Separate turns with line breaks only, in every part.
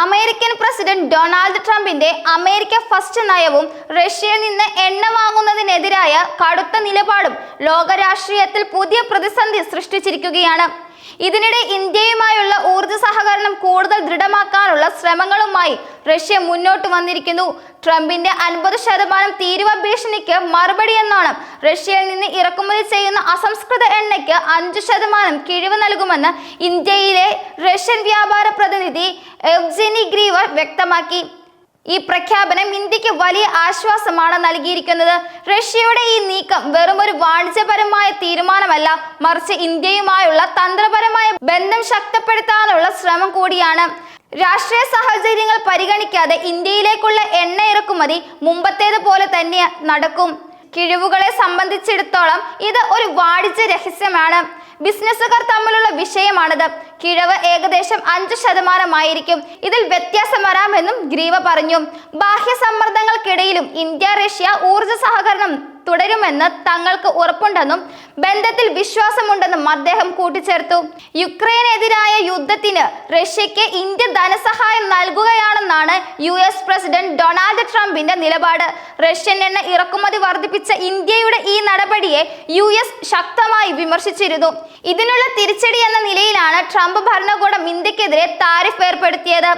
American president Donald ട്രംപിന്റെ America first നയവും റഷ്യയിൽ നിന്ന് എണ്ണ വാങ്ങുന്നതിനെതിരായ കടുത്ത നിലപാടും ലോകരാഷ്ട്രീയത്തിൽ പുതിയ പ്രതിസന്ധി സൃഷ്ടിച്ചിരിക്കുകയാണ്. ഇതിനിടെ ഇന്ത്യയുമായുള്ള ഊർജ സഹകരണം കൂടുതൽ ദൃഢമാക്കാനുള്ള ശ്രമങ്ങളുമായി റഷ്യ മുന്നോട്ട് വന്നിരിക്കുന്നു. ട്രംപിന്റെ അൻപത് ശതമാനം തീരുവ ഭീഷണിക്ക് മറുപടി എന്നോണം. റഷ്യയിൽ നിന്ന് ഇറക്കുമതി ചെയ്യുന്ന അസംസ്കൃത എണ്ണയ്ക്ക് അഞ്ചു ശതമാനം കിഴിവ് നൽകുമെന്ന് ഇന്ത്യയിലെ റഷ്യൻ വ്യാപാര പ്രതിനിധി എവ്ജിനി ഗ്രീവർ വ്യക്തമാക്കി. ഈ പ്രഖ്യാപനം ഇന്ത്യയ്ക്ക് വലിയ ആശ്വാസമാണ് നൽകിയിരിക്കുന്നത്. റഷ്യയുടെ ഈ നീക്കം വെറും ഒരു വാണിജ്യപരമായ തീരുമാനമല്ല മറിച്ച് ഇന്ത്യയുമായുള്ള തന്ത്രപരമായ ബന്ധം ശക്തപ്പെടുത്താനുള്ള ശ്രമം കൂടിയാണ്. രാഷ്ട്രീയ സാഹചര്യങ്ങൾ പരിഗണിക്കാതെ ഇന്ത്യയിലേക്കുള്ള എണ്ണ ഇറക്കുമതി മുമ്പത്തേത് പോലെ തന്നെ നടക്കും. കിഴിവുകളെ സംബന്ധിച്ചിടത്തോളം ഇത് ഒരു വാണിജ്യ രഹസ്യമാണ്. ബിസിനസ്സുകാർ തമ്മിലുള്ള വിഷയമാണിത്. കിഴവ് ഏകദേശം അഞ്ചു ശതമാനമായിരിക്കും. ഇതിൽ വ്യത്യാസം വരാമെന്നും ഗ്രീവ പറഞ്ഞു. ബാഹ്യ സമ്മർദ്ദങ്ങൾക്കിടയിലും ഇന്ത്യ റഷ്യ ഊർജ സഹകരണം തുടരുമെന്ന് തങ്ങൾക്ക് ഉറപ്പുണ്ടെന്നും ബന്ധത്തിൽ വിശ്വാസമുണ്ടെന്നും അദ്ദേഹം കൂട്ടിച്ചേർത്തു. യുക്രൈനെതിരായ യുദ്ധത്തിന് റഷ്യയ്ക്ക് ഇന്ത്യ ധനസഹായം നൽകുകയാണെന്നാണ് യു എസ് പ്രസിഡന്റ് ഡൊണാൾഡ് ട്രംപിന്റെ നിലപാട്. റഷ്യൻ എണ്ണ ഇറക്കുമതി വർദ്ധിപ്പിച്ച ഇന്ത്യയുടെ ഈ നടപടിയെ യു എസ് ശക്തമായി വിമർശിച്ചിരുന്നു. ഇതിനുള്ള തിരിച്ചടി എന്ന നിലയിലാണ് ട്രംപ് ഭരണകൂടം ഇന്ത്യക്കെതിരെ താരിഫ് ഏർപ്പെടുത്തിയത്.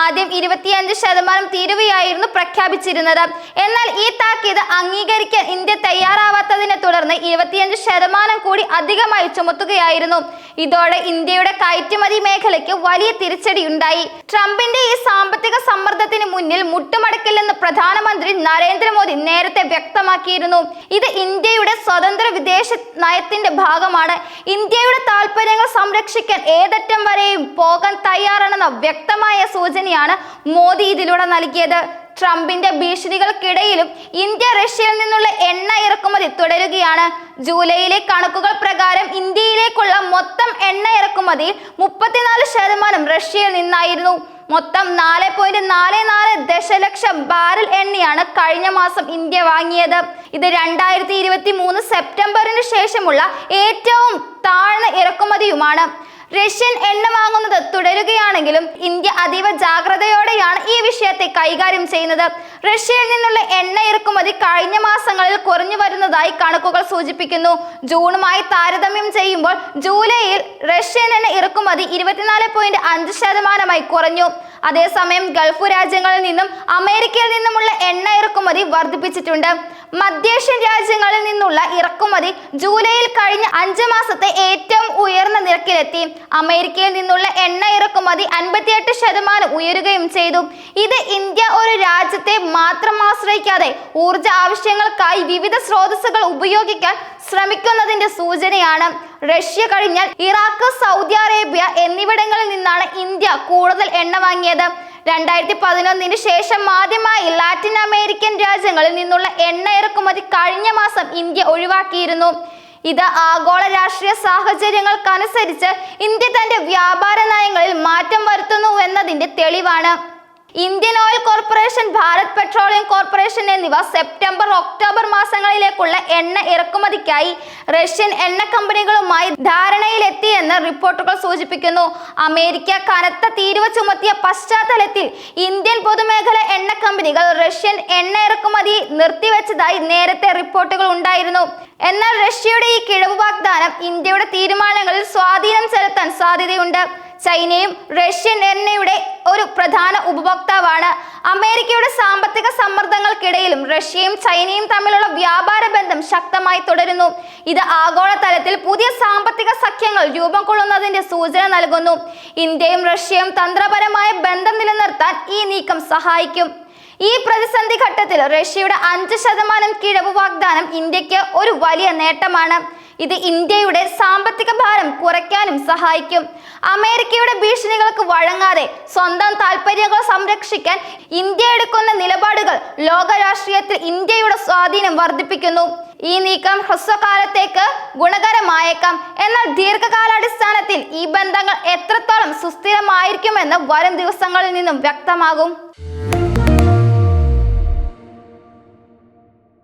ആദ്യം ഇരുപത്തിയഞ്ച് ശതമാനം തീരുവയായിരുന്നു പ്രഖ്യാപിച്ചിരുന്നത്. എന്നാൽ ഈ താക്കീത് അംഗീകരിക്കാൻ ഇന്ത്യ തയ്യാറാവാത്തതിനെ തുടർന്ന് ഇരുപത്തിയഞ്ച് ശതമാനം കൂടി അധികമായി ചുമത്തുകയായിരുന്നു. ഇതോടെ ഇന്ത്യയുടെ കയറ്റുമതി മേഖലയ്ക്ക് വലിയ തിരിച്ചടി ഉണ്ടായി ട്രംപിന്റെ ഈ സാമ്പത്തിക സമ്മർദ്ദത്തിന് മുന്നിൽ മുട്ടുമടക്കില്ലെന്ന് പ്രധാനമന്ത്രി നരേന്ദ്രമോദി നേരത്തെ വ്യക്തമാക്കിയിരുന്നു. ഇത് ഇന്ത്യയുടെ സ്വതന്ത്ര വിദേശ നയത്തിന്റെ ഭാഗമാണ്. ഇന്ത്യയുടെ താല്പര്യങ്ങൾ സംരക്ഷിക്കാൻ ഏതറ്റം വരെയും തയ്യാറാണെന്ന വ്യക്തമായ സൂചനയാണ് മോദി ഇതിലൂടെ നൽകിയത്. ട്രംപിന്റെ ഭീഷണികൾക്കിടയിലും ഇന്ത്യ റഷ്യയിൽ നിന്നുള്ള എണ്ണ ഇറക്കുമതി തുടരുകയാണ്. ജൂലൈയിലെ കണക്കുകൾ പ്രകാരം ഇന്ത്യയിലേക്കുള്ള മൊത്തം എണ്ണ ഇറക്കുമതി മുപ്പത്തിനാല് ശതമാനം റഷ്യയിൽ നിന്നായിരുന്നു. മൊത്തം നാല് പോയിന്റ് നാല് നാല് ദശലക്ഷം ബാരൽ എണ്ണയാണ് കഴിഞ്ഞ മാസം ഇന്ത്യ വാങ്ങിയത്. ഇത് രണ്ടായിരത്തി ഇരുപത്തി മൂന്ന് സെപ്റ്റംബറിന് ശേഷമുള്ള ഏറ്റവും താഴ്ന്ന ഇറക്കുമതിയുമാണ്. റഷ്യൻ എണ്ണ വാങ്ങുന്നത് തുടരുകയാണെങ്കിലും ഇന്ത്യ അതീവ ജാഗ്രതയോടെയാണ് ഈ വിഷയത്തെ കൈകാര്യം ചെയ്യുന്നത്. റഷ്യയിൽ നിന്നുള്ള എണ്ണ ഇറക്കുമതി കഴിഞ്ഞ മാസങ്ങളിൽ കുറഞ്ഞു വരുന്നതായി കണക്കുകൾ സൂചിപ്പിക്കുന്നു. ജൂണുമായി താരതമ്യം ചെയ്യുമ്പോൾ ജൂലൈയിൽ റഷ്യൻ എണ്ണ ഇറക്കുമതി ഇരുപത്തിനാല് പോയിന്റ് അഞ്ച് ശതമാനമായി കുറഞ്ഞു. അതേസമയം ഗൾഫ് രാജ്യങ്ങളിൽ നിന്നും അമേരിക്കയിൽ നിന്നുമുള്ള എണ്ണ ഇറക്കുമതി വർദ്ധിപ്പിച്ചിട്ടുണ്ട്. മധ്യേഷ്യൻ രാജ്യങ്ങളിൽ നിന്നുള്ള ഇറക്കുമതി ജൂലൈയിൽ കഴിഞ്ഞ അഞ്ച് മാസത്തെ ഏറ്റവും ഉയർന്ന നിരക്കിലെത്തി. അമേരിക്കയിൽ നിന്നുള്ള എണ്ണ ഇറക്കുമതി അൻപത്തിയെട്ട് ശതമാനം ഉയരുകയും ചെയ്തു. ഇത് ഇന്ത്യ ഒരു രാജ്യത്തെ മാത്രം ആശ്രയിക്കാതെ ഊർജ ആവശ്യങ്ങൾക്കായി വിവിധ സ്രോതസ്സുകൾ ഉപയോഗിക്കാൻ ശ്രമിക്കുന്നതിന്റെ സൂചനയാണ്. റഷ്യ കഴിഞ്ഞാൽ ഇറാഖ് സൗദി അറേബ്യ എന്നിവിടങ്ങളിൽ നിന്നാണ് ഇന്ത്യ കൂടുതൽ എണ്ണ വാങ്ങിയത്. രണ്ടായിരത്തി പതിനൊന്നിന് ശേഷം ആദ്യമായി ലാറ്റിൻ അമേരിക്കൻ രാജ്യങ്ങളിൽ നിന്നുള്ള എണ്ണ ഇറക്കുമതി കഴിഞ്ഞ മാസം ഇന്ത്യ ഒഴിവാക്കിയിരുന്നു. ഇത് ആഗോള രാഷ്ട്രീയ സാഹചര്യങ്ങൾക്കനുസരിച്ച് ഇന്ത്യ തന്റെ വ്യാപാര നയങ്ങളിൽ മാറ്റം വരുത്തുന്നു എന്നതിന്റെ തെളിവാണ്. Indian oil corporation Bharat petroleum corporation എന്നിവ സെപ്റ്റംബർ ഒക്ടോബർ മാസങ്ങളിലേക്കുള്ള എണ്ണ ഇറക്കുമതിക്കായി റഷ്യൻ എണ്ണ കമ്പനികളുമായി ധാരണയിലെത്തിയെന്ന് റിപ്പോർട്ടുകൾ സൂചിപ്പിക്കുന്നു. അമേരിക്ക കനത്ത തീരുവ ചുമത്തിയ പശ്ചാത്തലത്തിൽ ഇന്ത്യൻ പൊതുമേഖല എണ്ണ കമ്പനികൾ റഷ്യൻ എണ്ണ ഇറക്കുമതി നിർത്തിവെച്ചതായി നേരത്തെ റിപ്പോർട്ടുകൾ ഉണ്ടായിരുന്നു. എന്നാൽ റഷ്യയുടെ ഈ കിഴവ് വാഗ്ദാനം ഇന്ത്യയുടെ തീരുമാനങ്ങളിൽ സ്വാധീനം സാധ്യതയുണ്ട്. ചൈനയും റഷ്യൻ എണ്ണയുടെ ഒരു പ്രധാന ഉപഭോക്താവാണ്. അമേരിക്കയുടെ സാമ്പത്തിക സമ്മർദ്ദങ്ങൾക്കിടയിലും റഷ്യയും ചൈനയും തമ്മിലുള്ള വ്യാപാര ബന്ധം ശക്തമായി തുടരുന്നു. ഇത് ആഗോളതലത്തിൽ പുതിയ സാമ്പത്തിക സഖ്യങ്ങൾ രൂപം കൊള്ളുന്നതിന്റെ സൂചന നൽകുന്നു. ഇന്ത്യയും റഷ്യയും തന്ത്രപരമായ ബന്ധം നിലനിർത്താൻ ഈ നീക്കം സഹായിക്കും. ഈ പ്രതിസന്ധി ഘട്ടത്തിൽ റഷ്യയുടെ അഞ്ച് ശതമാനം കിഴവ് വാഗ്ദാനം ഇന്ത്യയ്ക്ക് ഒരു വലിയ നേട്ടമാണ്. ഇത് ഇന്ത്യയുടെ സാമ്പത്തിക ഭാരം കുറയ്ക്കാനും സഹായിക്കും. അമേരിക്കയുടെ ഭീഷണികൾക്ക് വഴങ്ങാതെ സ്വന്തം താല്പര്യങ്ങൾ സംരക്ഷിക്കാൻ ഇന്ത്യ എടുക്കുന്ന നിലപാടുകൾ ലോക രാഷ്ട്രീയത്തിൽ ഇന്ത്യയുടെ സ്വാധീനം വർദ്ധിപ്പിക്കുന്നു. ഈ നീക്കം ഹ്രസ്വകാലത്തേക്ക് ഗുണകരമായേക്കാം. എന്നാൽ ദീർഘകാലാടിസ്ഥാനത്തിൽ ഈ ബന്ധങ്ങൾ എത്രത്തോളം സുസ്ഥിരമായിരിക്കുമെന്ന് വരും ദിവസങ്ങളിൽ നിന്നും വ്യക്തമാകും.